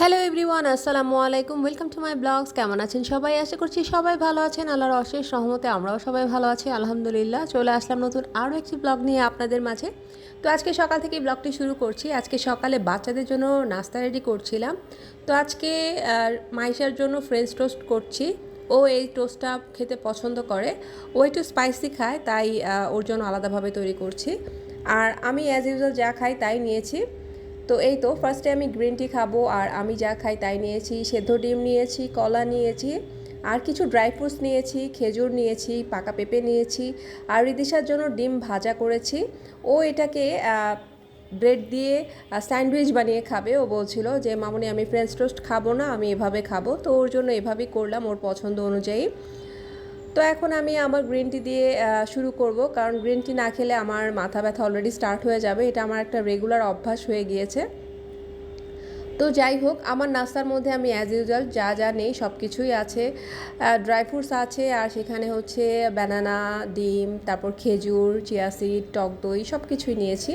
Hello everyone আসসালামু আলাইকুম welcome to my blogs কেমন আছেন সবাই? আশা করছি সবাই ভালো আছেন। আল্লাহর অশেষ সহমতে আমরাও সবাই ভালো আছি। আলহামদুলিল্লাহ, চলে আসলাম নতুন আরও একটি ব্লগ নিয়ে আপনাদের মাঝে। তো আজকে সকাল থেকে ব্লগটি শুরু করছি। আজকে সকালে বাচ্চাদের জন্য নাস্তা রেডি করছিলাম। তো আজকে মাইশার জন্য ফ্রেঞ্চ টোস্ট করছি। ও এই টোস্টটা খেতে পছন্দ করে। ও একটু স্পাইসি খায়, তাই ওর জন্য আলাদাভাবে তৈরি করছি। আর আমি অ্যাজ ইউজুয়াল যা খাই তাই নিয়েছি। তো এই তো ফার্স্টে আমি গ্রিন টি খাব, আর আমি যা খাই তাই নিয়েছি, সেদ্ধ ডিম নিয়েছি, কলা নিয়েছি, আর কিছু ড্রাই ফ্রুটস নিয়েছি, খেজুর নিয়েছি, পাকা পেঁপে নিয়েছি, আর রিদিশার জন্য ডিম ভাজা করেছি। ও এটাকে ব্রেড দিয়ে স্যান্ডউইচ বানিয়ে খাবে। ও বলছিল যে, মামনি, আমি ফ্রেঞ্চ টোস্ট খাব না, আমি এভাবে খাব। তো ওর জন্য এভাবেই করলাম ওর পছন্দ অনুযায়ী। তো এখন আমি আমার গ্রিন টি দিয়ে শুরু করব। কারণ গ্রিন টি না খেলে আমার মাথা ব্যথা অলরেডি স্টার্ট হয়ে যাবে। এটা আমার একটা রেগুলার অভ্যাস হয়ে গিয়েছে। তো যাই হোক, আমার নাস্তার মধ্যে আমি অ্যাজ ইউজুয়াল যা যা নেই সব কিছুই আছে ড্রাই ফ্রুটস আছে, আর সেখানে হচ্ছে ব্যানানা ডিম, তারপর খেজুর চিয়া সিড টক দই সব কিছুই নিয়েছি।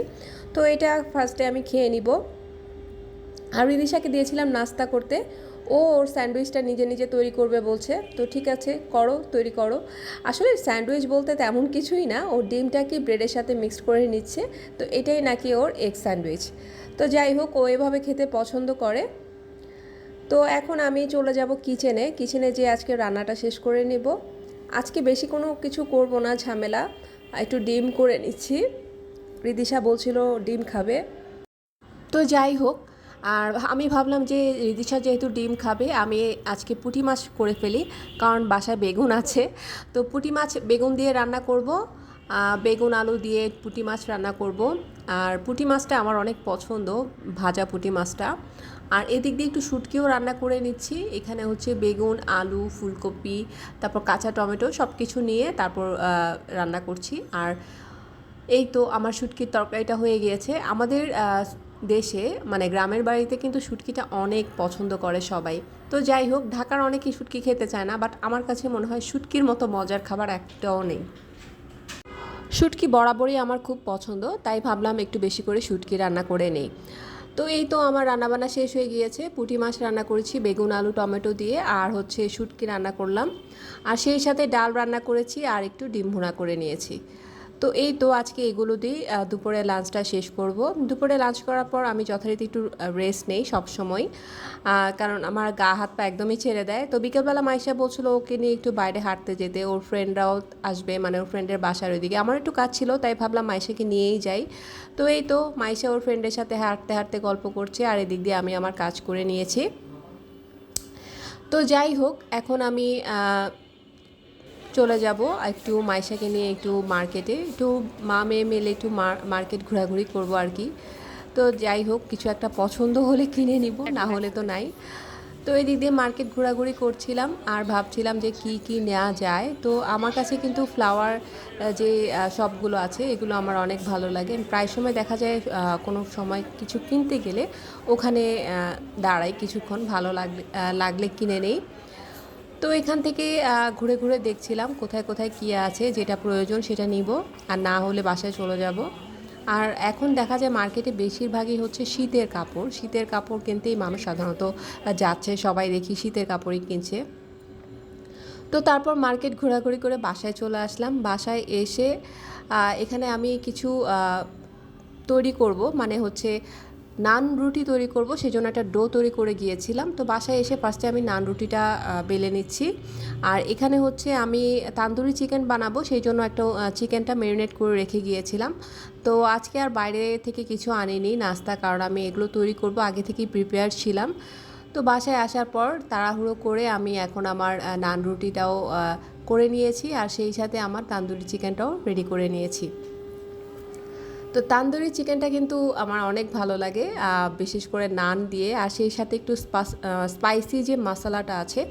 তো এটা ফার্স্টে আমি খেয়ে নিব। আর রিদিশাকে দিয়েছিলাম নাস্তা করতে। ও ওর স্যান্ডউইচটা নিজে নিজে তৈরি করবে বলছে। তো ঠিক আছে, করো, তৈরি করো। আসলে স্যান্ডউইচ বলতে তেমন কিছুই না, ওর ডিমটাকে ব্রেডের সাথে মিক্সড করে নিচ্ছে। তো এটাই নাকি ওর এগ স্যান্ডউইচ। তো যাই হোক, ও এভাবে খেতে পছন্দ করে। তো এখন আমি চলে যাব কিচেনে। কিচেনে যে আজকে রান্নাটা শেষ করে নেব। আজকে বেশি কোনো কিছু করব না, ঝামেলা। একটু ডিম করে নিচ্ছি। রিদিশা বলছিল, ডিম খাবে। তো যাই হোক আর আমি ভাবলাম যে রিদিশা যেহেতু ডিম খাবে, আমি আজকে পুঁটি মাছ করে ফেলি, কারণ বাসায় বেগুন আছে। তো পুঁটি মাছ বেগুন দিয়ে রান্না করব বেগুন, আলু দিয়ে পুঁটি মাছ রান্না করব। আর পুঁটি মাছটা আমার অনেক পছন্দ, ভাজা পুঁটি মাছটা। আর এদিক দিয়ে একটু শুটকিও রান্না করে নিচ্ছি। এখানে হচ্ছে বেগুন, আলু, ফুলকপি, তারপর কাঁচা টমেটো সব কিছু নিয়ে তারপর রান্না করছি। আর এই তো আমার শুটকির তরকারিটা হয়ে গিয়েছে। আমাদের দেশে মানে গ্রামের বাড়িতে কিন্তু শুটকিটা অনেক পছন্দ করে সবাই। তো যাই হোক, ঢাকার অনেকেই শুটকি খেতে চায় না বাট আমার কাছে মনে হয় শুটকির মতো মজার খাবার একটাও নেই। শুটকি বরাবরই আমার খুব পছন্দ, তাই ভাবলাম একটু বেশি করে শুটকি রান্না করে নেই। তো এই তো আমার রান্নাবান্না শেষ হয়ে গিয়েছে, পুঁটি মাছ রান্না করেছি, বেগুন, আলু, টমেটো দিয়ে, আর হচ্ছে শুটকি রান্না করলাম। আর সেই সাথে ডাল রান্না করেছি, আর একটু ডিম ভুনা করে নিয়েছি। তো এই তো আজকে এগুলো দিয়ে দুপুরে লাঞ্চটা শেষ করব। দুপুরে লাঞ্চ করার পর আমি যথারীতি একটু রেস্ট নেই সব সময় কারণ আমার গা হাত পা একদমই ছেড়ে দেয়। তো বিকেলবেলা মাইশা বলছিল ওকে নিয়ে একটু বাইরে হাঁটতে যেতে। ওর ফ্রেন্ডরাও আসবে মানে ওর ফ্রেন্ডের বাসার ওইদিকে। আমার একটু কাজ ছিল, তাই ভাবলাম মাইশাকে নিয়েই যাই। তো এই তো মাইশা ওর ফ্রেন্ডের সাথে হাঁটতে হাঁটতে গল্প করছে, আর এদিক দিয়ে আমি আমার কাজ করে নিয়েছি। তো যাই হোক, এখন আমি চলে যাব একটু মাইশাকে নিয়ে একটু মার্কেটে। একটু মা মেয়ে মিলে একটু মার্কেট ঘোরাঘুরি করব আর কি। তো যাই হোক কিছু একটা পছন্দ হলে কিনে নিব না হলে তো নাই। তো এই দিক দিয়ে মার্কেট ঘোরাঘুরি করছিলাম আর ভাবছিলাম যে কি কি নেওয়া যায়। তো আমার কাছে কিন্তু ফ্লাওয়ার যে সবগুলো আছে এগুলো আমার অনেক ভালো লাগে। প্রায় সময় দেখা যায় কোনো সময় কিছু কিনতে গেলে ওখানে দাঁড়াই কিছুক্ষণ ভালো লাগলে লাগলে কিনে নেই। তো এখান থেকে ঘুরে ঘুরে দেখছিলাম কোথায় কোথায় কী আছে, যেটা প্রয়োজন সেটা নিব আর না হলে বাসায় চলে যাব। আর এখন দেখা যায় মার্কেটে বেশিরভাগই হচ্ছে শীতের কাপড়। শীতের কাপড় কিনতেই মানুষ সাধারণত যাচ্ছে, সবাই দেখি শীতের কাপড়ই কিনছে। তো তারপর মার্কেট ঘোরাঘুরি করে বাসায় চলে আসলাম। বাসায় এসে এখানে আমি কিছু তৈরি করব। মানে হচ্ছে নান রুটি তৈরি করব সেই জন্য একটা ডো তৈরি করে গিয়েছিলাম। তো বাসায় এসে ফার্স্টে আমি নান রুটিটা বেলে নিচ্ছি। আর এখানে হচ্ছে আমি তান্দুরি চিকেন বানাবো সেই জন্য একটা চিকেনটা ম্যারিনেট করে রেখে গিয়েছিলাম। তো আজকে আর বাইরে থেকে কিছু আনিনি নাস্তা, কারণ আমি এগুলো তৈরি করব, আগে থেকেই প্রিপেয়ার ছিলাম। তো বাসায় আসার পর তাড়াহুড়ো করে আমি এখন আমার নান রুটিটাও করে নিয়েছি, আর সেই সাথে আমার তান্দুরি চিকেনটাও রেডি করে নিয়েছি। তো তান্দুরি চিকেনটা কিন্তু আমার অনেক ভালো লাগে বিশেষ করে নান দিয়ে। আর সেই সাথে একটু স্পাইসি যে মশলাটা আছে,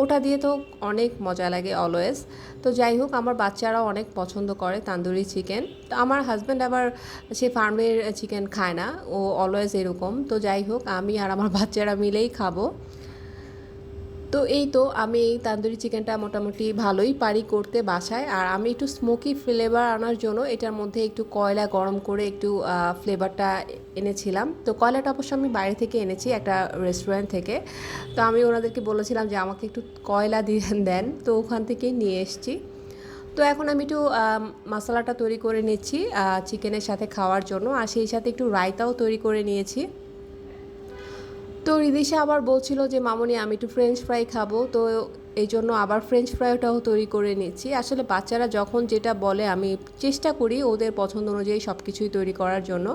ওটা দিয়ে তো অনেক মজা লাগে অলওয়েজ। তো যাই হোক, আমার বাচ্চারাও অনেক পছন্দ করে তান্দুরি চিকেন। তো আমার হাজব্যান্ড আবার সে ফার্মের চিকেন খায় না, ও অলওয়েজ এরকম। তো যাই হোক, আমি আর আমার বাচ্চারা মিলেই খাব। তো এই তো আমি এই তান্দুরি চিকেনটা মোটামুটি ভালোই পারি করতে বাসায়। আর আমি একটু স্মোকি ফ্লেভার আনার জন্য এটার মধ্যে একটু কয়লা গরম করে একটু ফ্লেভারটা এনেছিলাম। তো কয়লাটা অবশ্য আমি বাইরে থেকে এনেছি একটা রেস্টুরেন্ট থেকে। তো আমি ওনাদেরকে বলেছিলাম যে আমাকে একটু কয়লা দিয়ে দেন। তো ওখান থেকেই নিয়ে এসেছি। তো এখন আমি একটু মশলাটা তৈরি করে নিচ্ছি চিকেনের সাথে খাওয়ার জন্য। আর সেই সাথে একটু রায়তাও তৈরি করে নিয়েছি। তো রিদিশা আবার বলছিল যে, মামনি, আমি একটু ফ্রেঞ্চ ফ্রাই খাব। তো এই জন্য আবার ফ্রেঞ্চ ফ্রাইটাও তৈরি করে নিচ্ছি। আসলে বাচ্চারা যখন যেটা বলে, আমি চেষ্টা করি ওদের পছন্দ অনুযায়ী সব কিছুই তৈরি করার জন্য।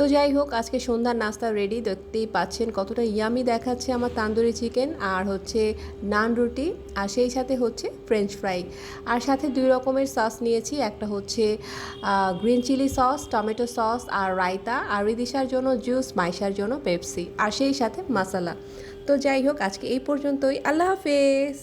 তো যাই হোক, আজকে সন্ধ্যার নাস্তা রেডি দেখতেই পাচ্ছেন কতটা ইয়ামি দেখাচ্ছে আমার তান্দুরি চিকেন আর হচ্ছে নান রুটি আর সেই সাথে হচ্ছে ফ্রেঞ্চ ফ্রাই আর সাথে দুই রকমের সস নিয়েছি, একটা হচ্ছে green chilli sauce tomato sauce আর রায়তা আর রিদিশার জন্য জুস মাইশার জন্য পেপসি আর সেই সাথে মশলা তো যাই হোক, আজকে এই পর্যন্তই, আল্লাহ হাফেজ!